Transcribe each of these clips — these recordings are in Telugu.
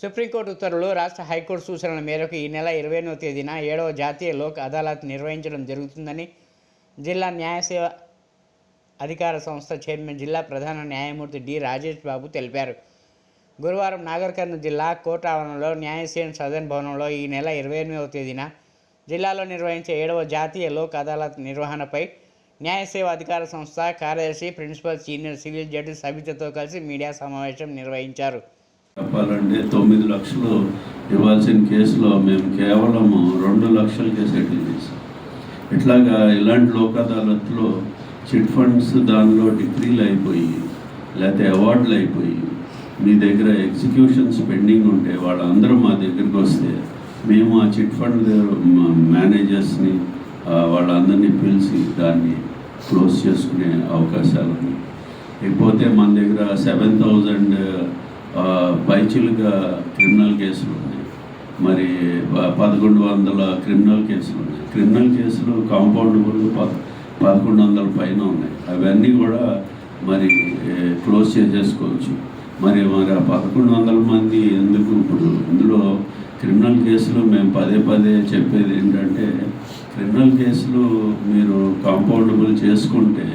సుప్రీంకోర్టు ఉత్తర్వులు రాష్ట్ర హైకోర్టు సూచనల మేరకు ఈ నెల ఇరవై ఎనిమిదవ తేదీన ఏడవ జాతీయ లోక్ అదాలత్ నిర్వహించడం జరుగుతుందని జిల్లా న్యాయ సేవ అధికార సంస్థ చైర్మన్ జిల్లా ప్రధాన న్యాయమూర్తి డి. రాజేష్ బాబు తెలిపారు. గురువారం నాగర్ కర్నూలు జిల్లా కోర్టు ఆవరణలో న్యాయసేన సదన్ భవనంలో ఈ నెల ఇరవై ఎనిమిదవ తేదీన జిల్లాలో నిర్వహించే ఏడవ జాతీయ లోక్ అదాలత్ నిర్వహణపై న్యాయ సేవ అధికార సంస్థ కార్యదర్శి ప్రిన్సిపల్ సీనియర్ సివిల్ జడ్జి సబితతో కలిసి మీడియా సమావేశం నిర్వహించారు. చెప్పాలంటే తొమ్మిది లక్షలు ఇవ్వాల్సిన కేసులో మేము కేవలం రెండు లక్షలకే సెటిల్ చేసాం ఇట్లాగా ఇలాంటి లోక్ అదాలత్లో చిట్ ఫండ్స్ దానిలో డిగ్రీలు అయిపోయి లేకపోతే అవార్డులు అయిపోయి మీ దగ్గర ఎగ్జిక్యూషన్స్ పెండింగ్ ఉంటే వాళ్ళందరూ మా దగ్గరికి వస్తే మేము ఆ చిట్ ఫండ్ మేనేజర్స్ని వాళ్ళందరినీ పిలిచి దాన్ని క్లోజ్ చేసుకునే అవకాశాలు ఉన్నాయి. ఇకపోతే మన దగ్గర సెవెన్ థౌజండ్ పైచిలుగా క్రిమినల్ కేసులు ఉన్నాయి. మరి పదకొండు వందల క్రిమినల్ కేసులు ఉన్నాయి. క్రిమినల్ కేసులు కాంపౌండబుల్ పద పదకొండు వందల పైన ఉన్నాయి. అవన్నీ కూడా మరి క్లోజ్ చేసేసుకోవచ్చు. మరి మరి ఆ పదకొండు వందల మంది ఎందుకు ఇప్పుడు ఇందులో క్రిమినల్ కేసులు మేము పదే పదే చెప్పేది ఏంటంటే క్రిమినల్ కేసులు మీరు కాంపౌండబుల్ చేసుకుంటే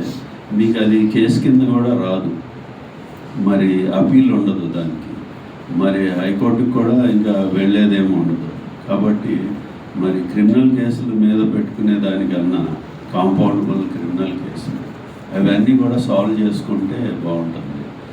మీకు అది కేసు కింద కూడా రాదు. మరి అపీల్ ఉండదు దానికి. మరి హైకోర్టుకి కూడా ఇంకా వెళ్ళేదేమో ఉండదు. కాబట్టి మరి క్రిమినల్ కేసుల మీద పెట్టుకునే దానికన్నా కాంపౌండబుల్ క్రిమినల్ కేసులు అవన్నీ కూడా సాల్వ్ చేసుకుంటే బాగుంటుంది.